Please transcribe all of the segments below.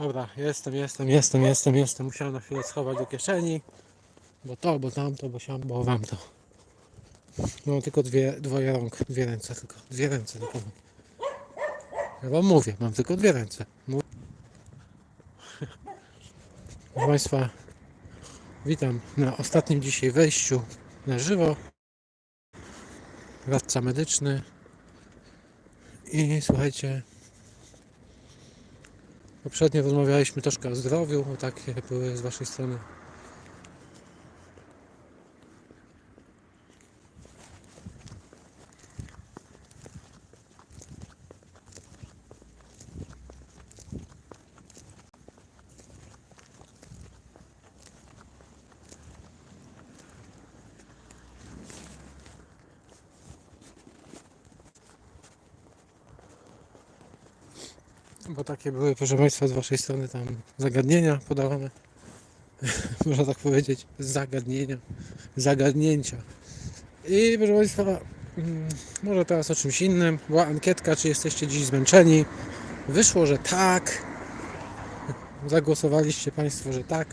Dobra, jestem, jestem, jestem, jestem, jestem. Musiałem na chwilę schować do kieszeni. Bo to, bo tamto, bo siam, bo wam to. Mam tylko dwie, dwoje rąk, dwie ręce tylko. Dwie ręce tylko. Ja wam mówię, mam tylko dwie ręce. Mów- Proszę Państwa, witam na ostatnim dzisiaj wejściu na żywo. Radca medyczny. I słuchajcie, poprzednio rozmawialiśmy troszkę o zdrowiu, takie były z Waszej strony Bo takie były, proszę Państwa, z Waszej strony tam zagadnienia podawane. Można tak powiedzieć, zagadnienia, zagadnięcia. I proszę Państwa, mm, może teraz o czymś innym. Była ankietka, czy jesteście dziś zmęczeni. Wyszło, że tak. Zagłosowaliście Państwo, że tak.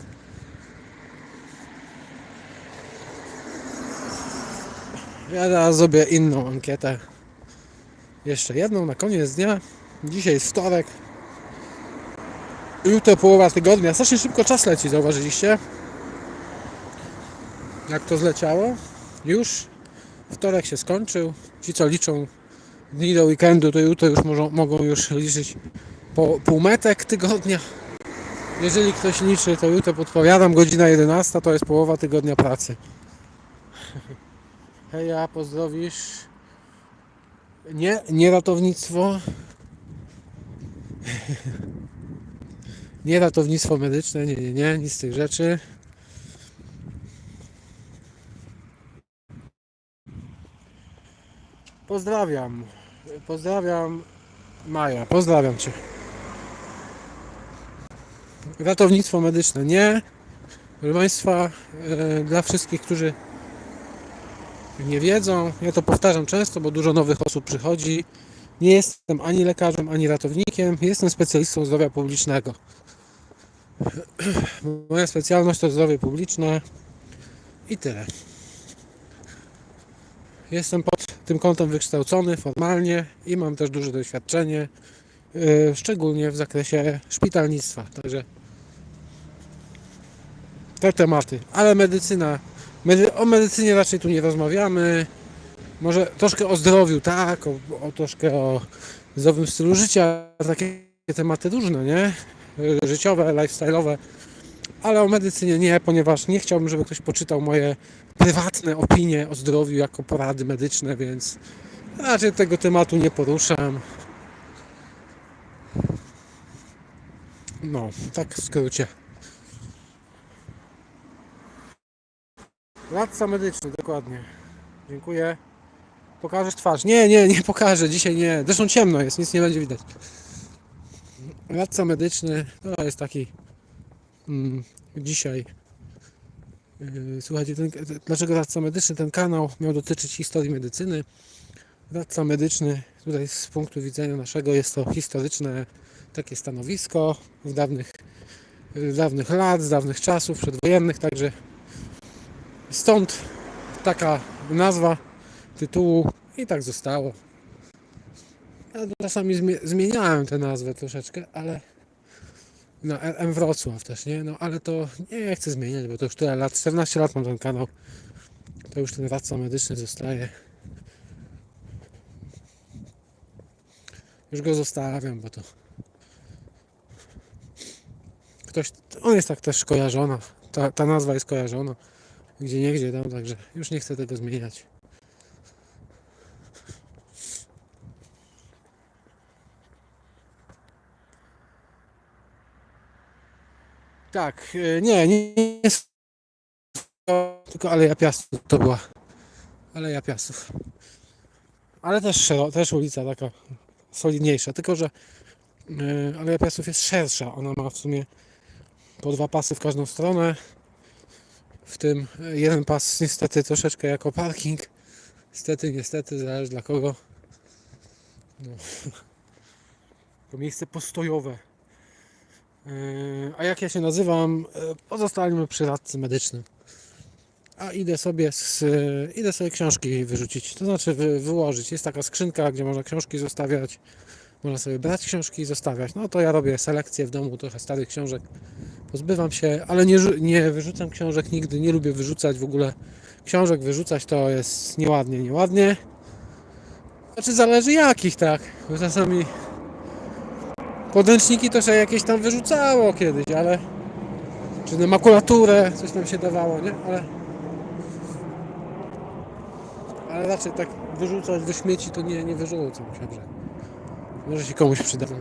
Ja teraz zrobię inną ankietę. Jeszcze jedną na koniec dnia. Dzisiaj jest wtorek. Jutro połowa tygodnia. Strasznie szybko czas leci, zauważyliście? Jak to zleciało? Już wtorek się skończył. Ci co liczą dni do weekendu, to jutro już mogą, mogą już liczyć po półmetek tygodnia. Jeżeli ktoś liczy, to jutro podpowiadam, godzina 11 to jest połowa tygodnia pracy. Heja, pozdrowisz. Nie, nie ratownictwo. Nie ratownictwo medyczne, nie, nie, nie, nic z tych rzeczy. Pozdrawiam. Pozdrawiam Maja, pozdrawiam Cię. Ratownictwo medyczne, nie. Proszę Państwa, e, dla wszystkich, którzy nie wiedzą, ja to powtarzam często, bo dużo nowych osób przychodzi. Nie jestem ani lekarzem, ani ratownikiem, jestem specjalistą zdrowia publicznego. Moja specjalność to zdrowie publiczne i tyle. Jestem pod tym kątem wykształcony formalnie i mam też duże doświadczenie, yy, szczególnie w zakresie szpitalnictwa. Także te tematy. Ale medycyna, medy, o medycynie raczej tu nie rozmawiamy. Może troszkę o zdrowiu, tak, o, o troszkę o zdrowym stylu życia, takie tematy różne, nie? Y, Życiowe, lifestyle'owe, ale o medycynie nie, ponieważ nie chciałbym, żeby ktoś poczytał moje prywatne opinie o zdrowiu jako porady medyczne, więc raczej tego tematu nie poruszam. No, tak w skrócie. Radca medyczny, dokładnie. Dziękuję. Pokażesz twarz? Nie, nie, nie pokażę. Dzisiaj nie. Zresztą ciemno jest, nic nie będzie widać. Radca medyczny to jest taki mm, dzisiaj. Yy, słuchajcie, ten, dlaczego radca medyczny? Ten kanał miał dotyczyć historii medycyny. Radca medyczny, tutaj z punktu widzenia naszego jest to historyczne takie stanowisko w dawnych, dawnych lat, z dawnych czasów przedwojennych, także stąd taka nazwa tytułu i tak zostało. Ja czasami zmie- zmieniałem tę nazwę troszeczkę, ale na M Wrocław też, nie? No ale to nie chcę zmieniać, bo to już tyle lat, 14 lat mam ten kanał. To już ten radca medyczny zostaje. Już go zostawiam, bo to ktoś, on jest tak też kojarzona, ta, ta nazwa jest kojarzona, gdzie nie gdzie tam, także już nie chcę tego zmieniać. Tak, e, nie, nie nie jest tylko Aleja Piastów to była. Aleja Piastów. Ale też, szero, też ulica taka solidniejsza, tylko że e, Aleja Piastów jest szersza. Ona ma w sumie po dwa pasy w każdą stronę. W tym e, jeden pas niestety troszeczkę jako parking. Niestety, niestety, zależy dla kogo. No. To miejsce postojowe. Yy, A jak ja się nazywam? Yy, Pozostalmy przy radcy medycznym. A idę sobie, z, yy, idę sobie książki wyrzucić, to znaczy wy, wyłożyć. Jest taka skrzynka, gdzie można książki zostawiać. Można sobie brać książki i zostawiać. No to ja robię selekcję w domu, trochę starych książek. Pozbywam się, ale nie, nie wyrzucam książek nigdy. Nie lubię wyrzucać w ogóle książek. Wyrzucać to jest nieładnie, nieładnie. Znaczy zależy jakich, tak. Bo czasami podręczniki to się jakieś tam wyrzucało kiedyś, ale czy na makulaturę coś tam się dawało, nie? Ale ale raczej tak wyrzucać do śmieci to nie, nie wyrzucam książek. Może się komuś przydadzą.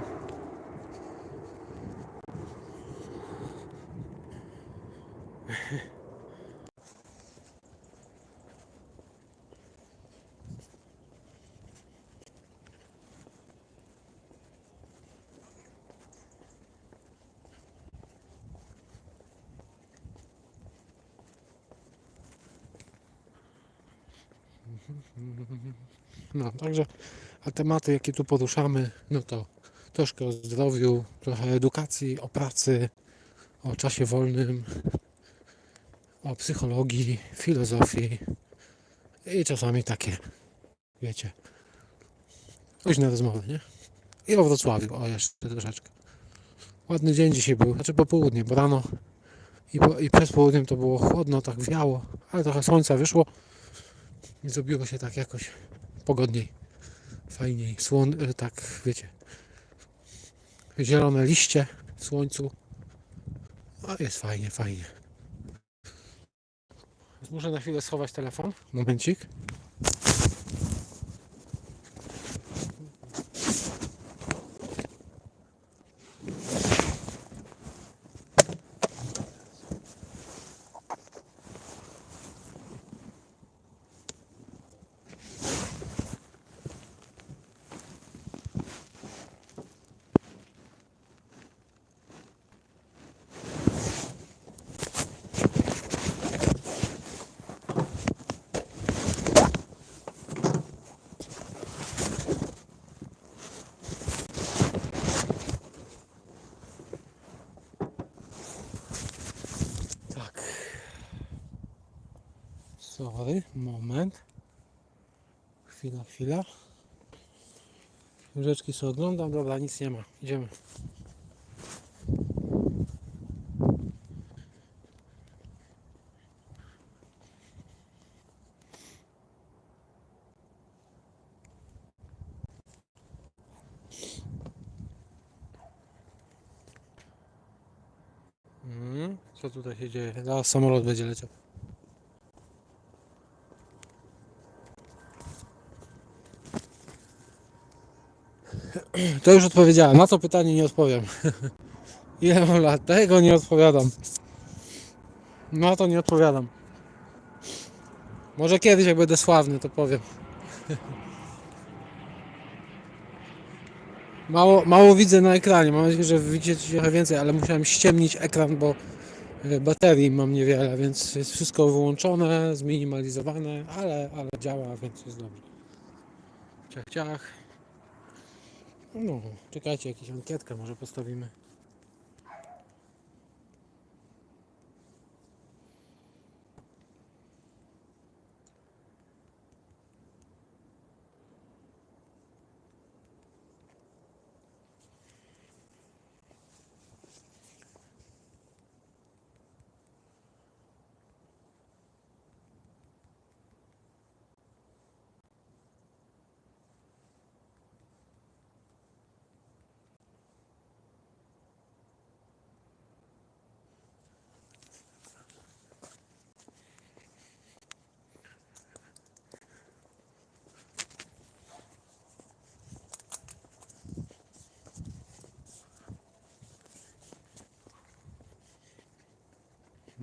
No, także a tematy, jakie tu poruszamy, no to troszkę o zdrowiu, trochę edukacji, o pracy, o czasie wolnym, o psychologii, filozofii i czasami takie, wiecie, luźne rozmowy, nie? I o Wrocławiu, o jeszcze troszeczkę. Ładny dzień dzisiaj był, znaczy popołudnie, bo rano i, po, i przez południem to było chłodno, tak wiało, ale trochę słońca wyszło i zrobiło się tak jakoś pogodniej, fajniej, słon, e, tak wiecie, zielone liście w słońcu, a jest fajnie, fajnie. Muszę na chwilę schować telefon, momencik. Sorry, moment. Chwila, chwila. Książeczki sobie oglądam, dobra, nic nie ma. Idziemy. Mhm. Co tutaj się dzieje? Zaraz samolot będzie leciał. To już odpowiedziałem. Na to pytanie nie odpowiem. Ile? Tego nie odpowiadam. Na to nie odpowiadam. Może kiedyś, jak będę sławny, to powiem. Mało, mało widzę na ekranie. Mam nadzieję, że widzicie trochę więcej, ale musiałem ściemnić ekran, bo e, baterii mam niewiele, więc jest wszystko wyłączone, zminimalizowane, ale, ale działa, więc jest dobrze. Ciach, ciach. No, czekajcie, jakąś ankietkę może postawimy.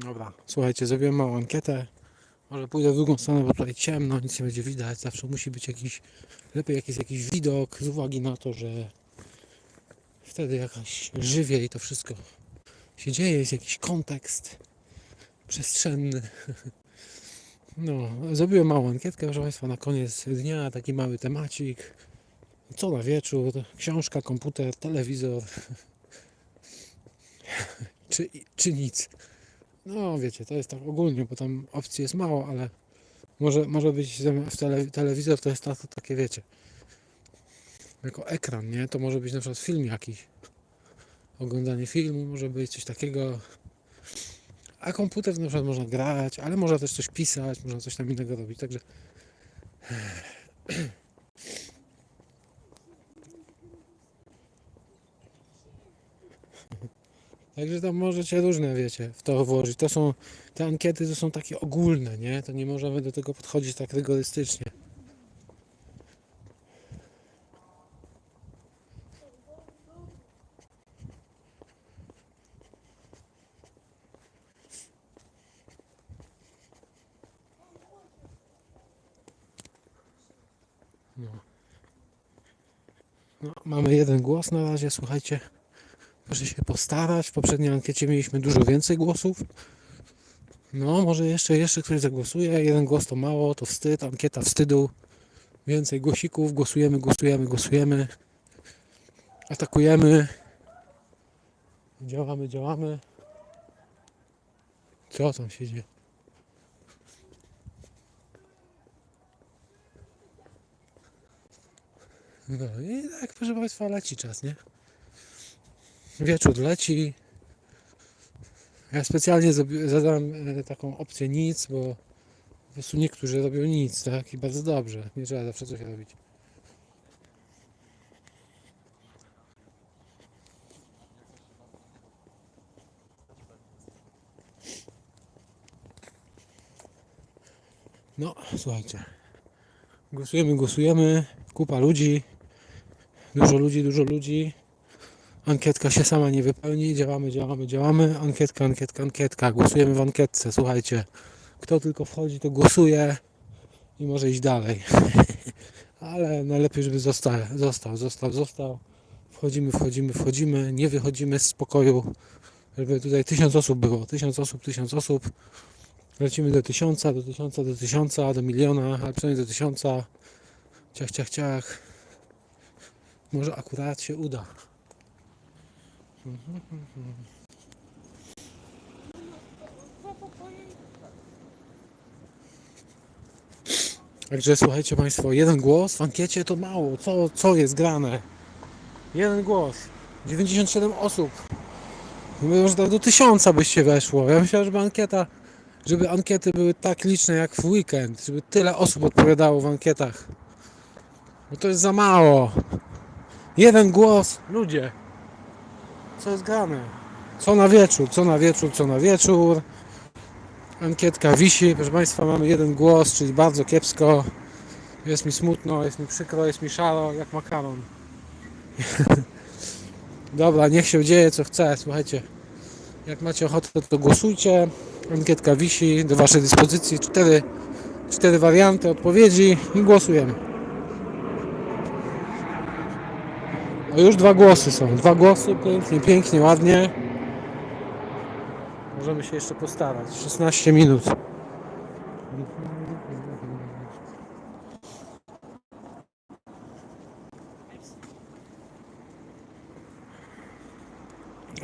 Dobra, słuchajcie, zrobiłem małą ankietę. Może pójdę w drugą stronę, bo tutaj ciemno, nic nie będzie widać. Zawsze musi być jakiś, lepiej jak jest jakiś widok, z uwagi na to, że wtedy jakaś żywiej to wszystko się dzieje, jest jakiś kontekst przestrzenny. No, zrobiłem małą ankietkę, proszę Państwa, na koniec dnia, taki mały temacik. Co na wieczór, książka, komputer, telewizor. czy, czy nic. No wiecie, to jest tak ogólnie, bo tam opcji jest mało, ale może, może być w tele, telewizor to jest to, to takie wiecie, jako ekran, nie? To może być na przykład film jakiś. Oglądanie filmu może być coś takiego. A komputer na przykład można grać, ale można też coś pisać, można coś tam innego robić. Także Także tam możecie różne, wiecie, w to włożyć. To są, te ankiety to są takie ogólne, nie? To nie możemy do tego podchodzić tak rygorystycznie. No. No, mamy jeden głos na razie, słuchajcie. Proszę się postarać. W poprzedniej ankiecie mieliśmy dużo więcej głosów. No, może jeszcze, jeszcze ktoś zagłosuje. Jeden głos to mało, to wstyd, ankieta wstydu. Więcej głosików, głosujemy, głosujemy, głosujemy. Atakujemy. Działamy, działamy. Co tam się dzieje? No i tak, proszę Państwa, leci czas, nie? Wieczór leci. Ja specjalnie zadałem e, taką opcję nic, bo po prostu niektórzy robią nic, tak? I bardzo dobrze. Nie trzeba zawsze coś robić. No, słuchajcie. Głosujemy, głosujemy. Kupa ludzi. Dużo ludzi, dużo ludzi. Ankietka się sama nie wypełni. Działamy, działamy, działamy. Ankietka, ankietka, ankietka. Głosujemy w ankietce. Słuchajcie, kto tylko wchodzi, to głosuje i może iść dalej. Ale najlepiej, żeby został, został, został, został. Wchodzimy, wchodzimy, wchodzimy. Nie wychodzimy z pokoju. Żeby tutaj tysiąc osób było. Tysiąc osób, tysiąc osób. Lecimy do tysiąca, do tysiąca, do tysiąca, do miliona, ale przynajmniej do tysiąca. Ciach, ciach, ciach. Może akurat się uda. Także słuchajcie Państwo, jeden głos w ankiecie to mało. Co, co jest grane? Jeden głos. 97 osób. Tak do tysiąca byście weszło. Ja myślałem, żeby ankieta, żeby ankiety były tak liczne jak w weekend, żeby tyle osób odpowiadało w ankietach. Bo to jest za mało. Jeden głos. Ludzie. Co jest grane? Co na wieczór, co na wieczór, co na wieczór. Ankietka wisi. Proszę Państwa, mamy jeden głos, czyli bardzo kiepsko. Jest mi smutno, jest mi przykro, jest mi szaro, jak makaron. Dobra, niech się dzieje co chce, słuchajcie. Jak macie ochotę, to głosujcie. Ankietka wisi do Waszej dyspozycji. Cztery, cztery warianty odpowiedzi i głosujemy. O, już dwa głosy są. Dwa głosy, pięknie, pięknie, ładnie. Możemy się jeszcze postarać. 16 minut.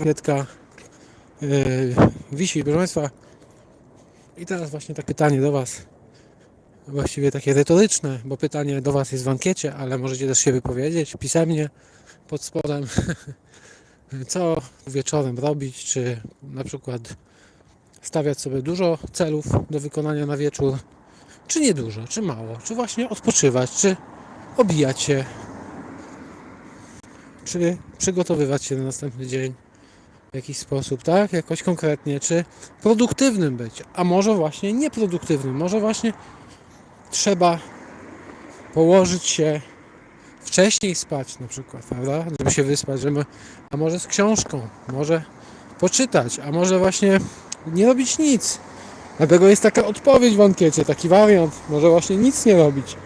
Kietka yy, wisi, proszę Państwa. I teraz właśnie takie pytanie do Was. Właściwie takie retoryczne, bo pytanie do Was jest w ankiecie, ale możecie też się wypowiedzieć pisemnie pod spodem. Co wieczorem robić, czy na przykład stawiać sobie dużo celów do wykonania na wieczór, czy nie dużo, czy mało, czy właśnie odpoczywać, czy obijać się, czy przygotowywać się na następny dzień w jakiś sposób, tak? Jakoś konkretnie, czy produktywnym być, a może właśnie nieproduktywnym, może właśnie trzeba położyć się wcześniej spać na przykład, prawda? Żeby się wyspać, żeby, a może z książką, może poczytać, a może właśnie nie robić nic. Dlatego jest taka odpowiedź w ankiecie, taki wariant, może właśnie nic nie robić.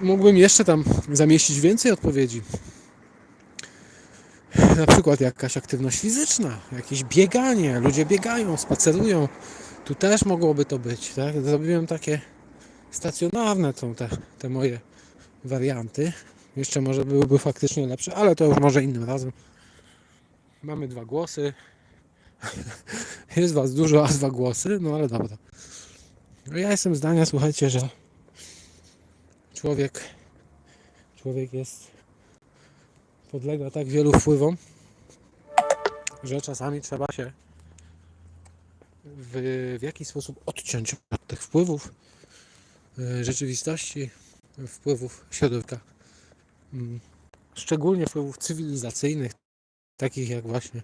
Mógłbym jeszcze tam zamieścić więcej odpowiedzi. Na przykład jakaś aktywność fizyczna, jakieś bieganie, ludzie biegają, spacerują. Tu też mogłoby to być, tak? Zrobiłem takie stacjonarne są te, te moje warianty. Jeszcze może byłyby faktycznie lepsze, ale to już może innym razem. Mamy dwa głosy. Jest was dużo, a dwa głosy, no ale dobra. No Ja jestem zdania, słuchajcie, że człowiek człowiek jest podlega tak wielu wpływom, że czasami trzeba się w, w jakiś sposób odciąć od tych wpływów rzeczywistości, wpływów środowiska. Mm, Szczególnie wpływów cywilizacyjnych, takich jak właśnie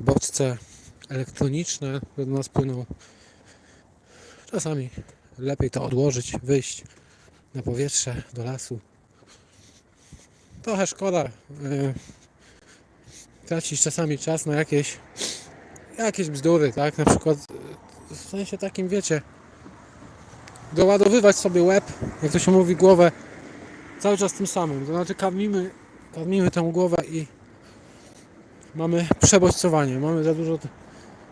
bodźce elektroniczne, które do nas płyną. Czasami lepiej to odłożyć, wyjść na powietrze, do lasu. Trochę szkoda yy, tracić czasami czas na jakieś jakieś bzdury, tak? Na przykład yy, w sensie takim, wiecie, doładowywać sobie łeb, jak to się mówi, głowę cały czas tym samym. To znaczy karmimy, karmimy tę głowę i mamy przebodźcowanie, mamy za dużo,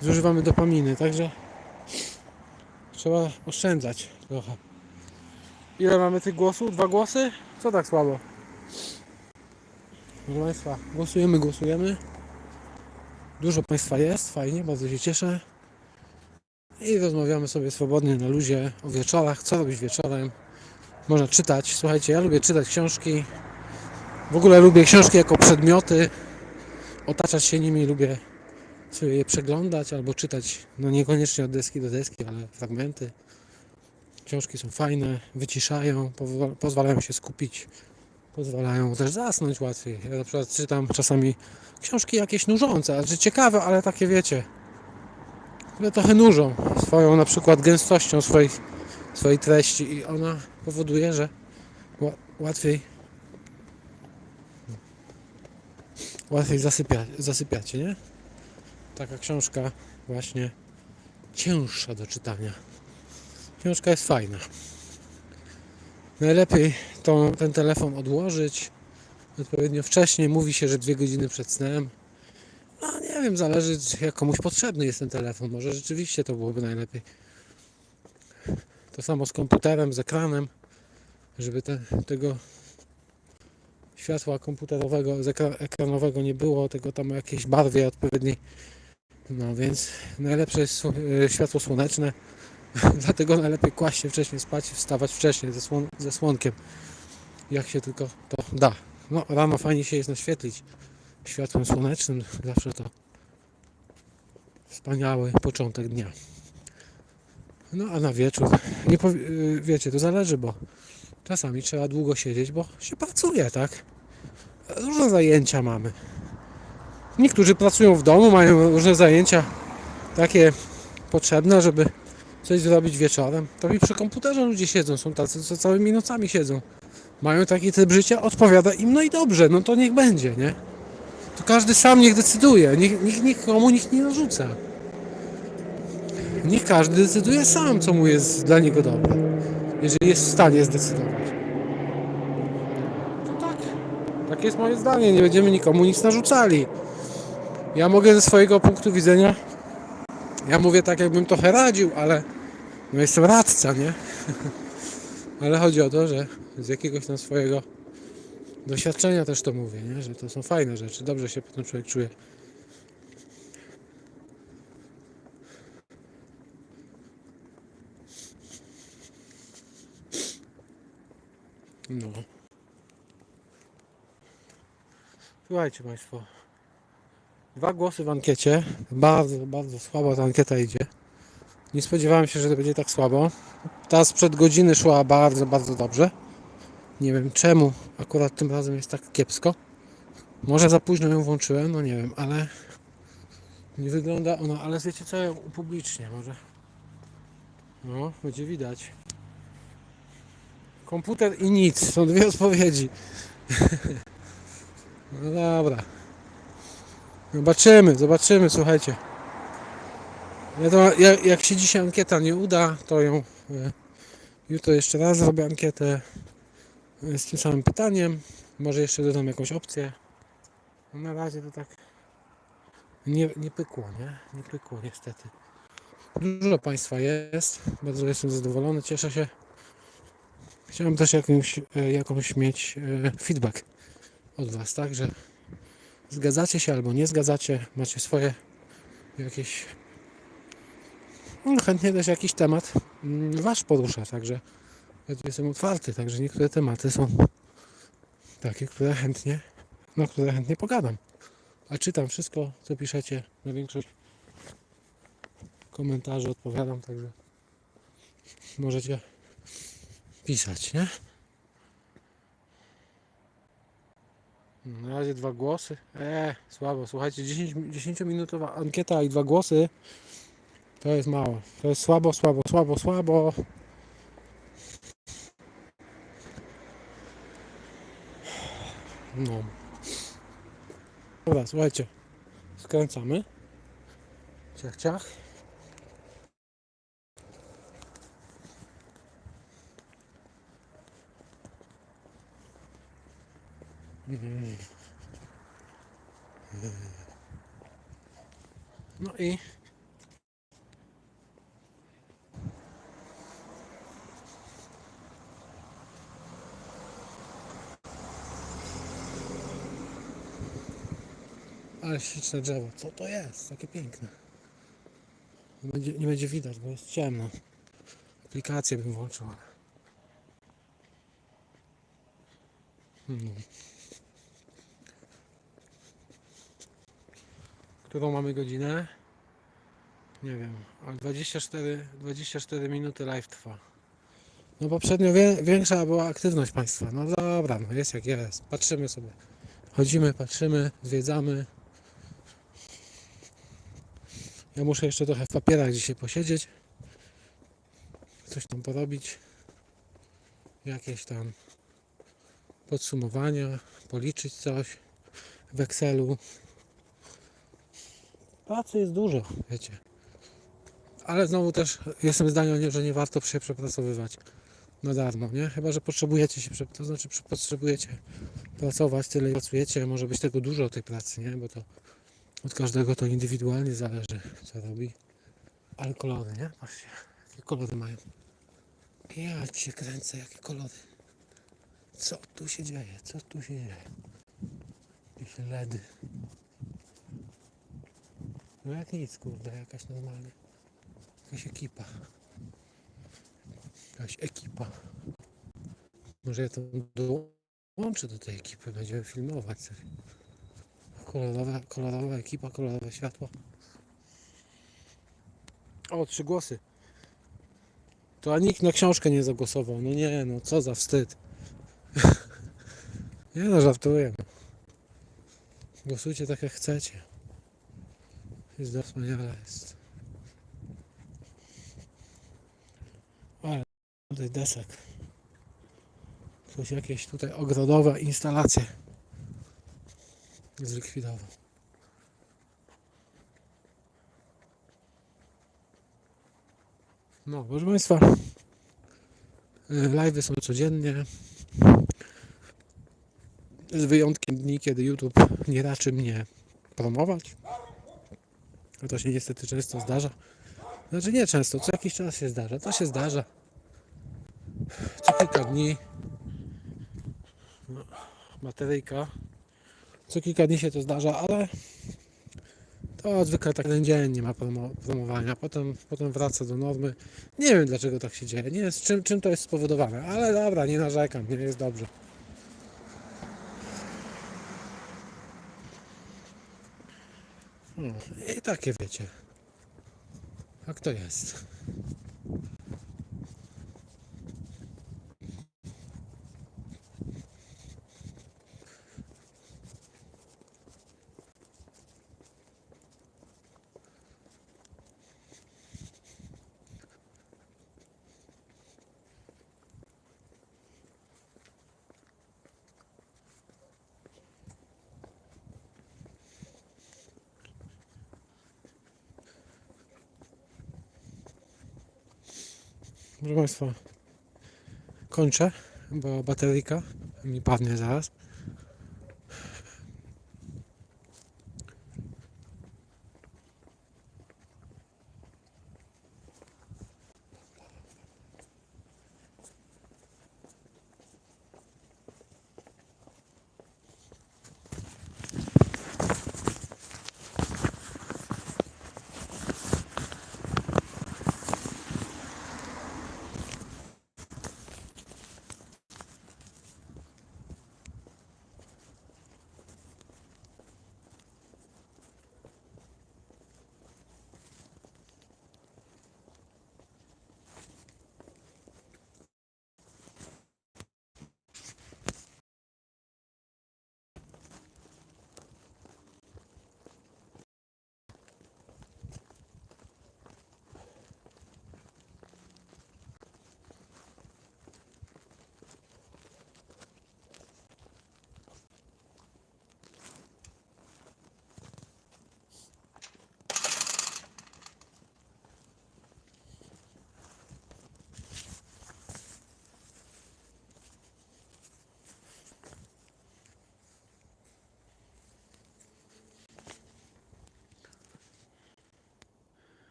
zużywamy dopaminy, także trzeba oszczędzać trochę. Ile mamy tych głosów? Dwa głosy? Co tak słabo? Proszę Państwa, głosujemy, głosujemy. Dużo Państwa jest, fajnie, bardzo się cieszę. I rozmawiamy sobie swobodnie na luzie o wieczorach, co robić wieczorem. Można czytać, słuchajcie, ja lubię czytać książki. W ogóle lubię książki jako przedmioty. Otaczać się nimi, lubię sobie je przeglądać albo czytać, no niekoniecznie od deski do deski, ale fragmenty. Książki są fajne, wyciszają, pozwa- pozwalają się skupić, pozwalają też zasnąć łatwiej. Ja na przykład czytam czasami książki jakieś nużące, ale ciekawe, ale takie wiecie, które trochę nużą swoją na przykład gęstością swoich, swojej treści i ona powoduje, że ła- łatwiej łatwiej zasypia, zasypiacie, nie? Taka książka właśnie cięższa do czytania. Książka jest fajna. Najlepiej to, ten telefon odłożyć odpowiednio wcześnie. Mówi się, że dwie godziny przed snem. No nie wiem, zależy jak komuś potrzebny jest ten telefon. Może rzeczywiście to byłoby najlepiej. To samo z komputerem, z ekranem, żeby te, tego światła komputerowego, z ekra, ekranowego nie było, tego tam jakiejś barwie odpowiedniej. No więc najlepsze jest e, światło słoneczne. Dlatego najlepiej kłaść się wcześniej spać wstawać wcześniej ze, słon- ze słonkiem. Jak się tylko to da. No rano fajnie się jest naświetlić światłem słonecznym. Zawsze to wspaniały początek dnia. No a na wieczór, nie y, wiecie, to zależy, bo czasami trzeba długo siedzieć, bo się pracuje, tak? Różne zajęcia mamy. Niektórzy pracują w domu, mają różne zajęcia takie potrzebne, żeby coś zrobić wieczorem. To i przy komputerze ludzie siedzą, są tacy, co całymi nocami siedzą. Mają taki tryb życia, odpowiada im, no i dobrze, no to niech będzie, nie? To każdy sam niech decyduje, niech, niech nikomu nikt nie narzuca. Niech każdy decyduje sam, co mu jest dla niego dobre. Jeżeli jest w stanie zdecydować. To tak. Takie jest moje zdanie, nie będziemy nikomu nic narzucali. Ja mogę ze swojego punktu widzenia, ja mówię tak, jakbym trochę radził, ale no jestem radca, nie? ale chodzi o to, że z jakiegoś tam swojego doświadczenia też to mówię, nie? Że to są fajne rzeczy, dobrze się potem człowiek czuje. No. Słuchajcie Państwo. Dwa głosy w ankiecie. Bardzo, bardzo słabo ta ankieta idzie. Nie spodziewałem się, że to będzie tak słabo. Ta sprzed godziny szła bardzo, bardzo dobrze. Nie wiem czemu akurat tym razem jest tak kiepsko. Może za późno ją włączyłem, no nie wiem, ale nie wygląda ona, ale wiecie co, ja upublicznię może. No, będzie widać. Komputer i nic, są dwie odpowiedzi. No dobra. Zobaczymy, zobaczymy, słuchajcie. Ja to, jak, jak się dzisiaj ankieta nie uda, to ją e, jutro jeszcze raz zrobię ankietę z tym samym pytaniem. Może jeszcze dodam jakąś opcję. No na razie to tak nie, nie pykło, nie? Nie pykło niestety. Dużo Państwa jest. Bardzo jestem zadowolony, cieszę się. Chciałem też jakąś, e, jakąś mieć e, feedback od Was, tak? Że Zgadzacie się albo nie zgadzacie, macie swoje jakieś. No, chętnie też jakiś temat mm, wasz porusza, także ja tu jestem otwarty, także niektóre tematy są takie, które chętnie, na które chętnie pogadam. A czytam wszystko, co piszecie, na większość komentarzy odpowiadam, także możecie pisać, nie? Na razie dwa głosy. Eee, słabo. Słuchajcie, 10, 10-minutowa ankieta i dwa głosy to jest mało. To jest słabo, słabo, słabo, słabo. No. Dobra, słuchajcie. Skręcamy. Ciach, ciach. Mhm. No i Ale śliczne drzewo. Co to jest? Takie piękne. Nie będzie, nie będzie widać, bo jest ciemno. Aplikację bym włączył. Hmm. Którą mamy godzinę? Nie wiem, ale 24, 24 minuty live trwa. No poprzednio wie, większa była aktywność Państwa. No dobra, no jest jak jest. Patrzymy sobie. Chodzimy, patrzymy, zwiedzamy. Ja muszę jeszcze trochę w papierach dzisiaj posiedzieć. Coś tam porobić. Jakieś tam podsumowania, policzyć coś w Excelu. Pracy jest dużo, wiecie. Ale znowu też jestem zdania, że nie warto się przepracowywać na darmo, nie? Chyba, że potrzebujecie się, to znaczy potrzebujecie pracować, tyle pracujecie, może być tego dużo tej pracy, nie? Bo to od każdego to indywidualnie zależy, co robi. Ale kolory, nie? Patrzcie, jakie kolory mają. Ja cię kręcę, jakie kolory. Co tu się dzieje? Co tu się dzieje? Jakieś LEDy. No jak nic, kurde, jakaś normalnie. Jakaś ekipa. Jakaś ekipa. Może ja to dołączę do tej ekipy, będziemy filmować coś. Kolorowa, kolorowa ekipa, kolorowe światło. O, trzy głosy. To a nikt na książkę nie zagłosował. No nie, no co za wstyd. nie no, żartuję. Głosujcie tak jak chcecie. Jest do wspaniale jest. Ale tutaj desek. Ktoś jakieś tutaj ogrodowe instalacje zlikwidował. No, proszę Państwa, live są codziennie. Z wyjątkiem dni, kiedy YouTube nie raczy mnie promować. To się niestety często zdarza. Znaczy nie często, co jakiś czas się zdarza. To się zdarza. Co kilka dni. No, bateryjka. Co kilka dni się to zdarza, ale to zwykle tak jeden dzień nie ma promo, promowania. Potem, potem wraca do normy. Nie wiem dlaczego tak się dzieje. Nie wiem czym, czym to jest spowodowane, ale dobra, nie narzekam, nie jest dobrze. No, I takie wiecie. Jak to jest? Proszę Państwa, kończę, bo bateryjka mi padnie zaraz.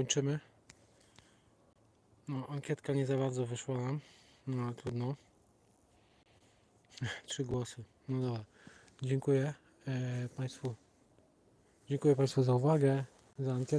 Kończymy. No, ankietka nie za bardzo wyszła nam. No, ale trudno. Trzy głosy. No dobra. Dziękuję e, Państwu. Dziękuję Państwu za uwagę, za ankietkę.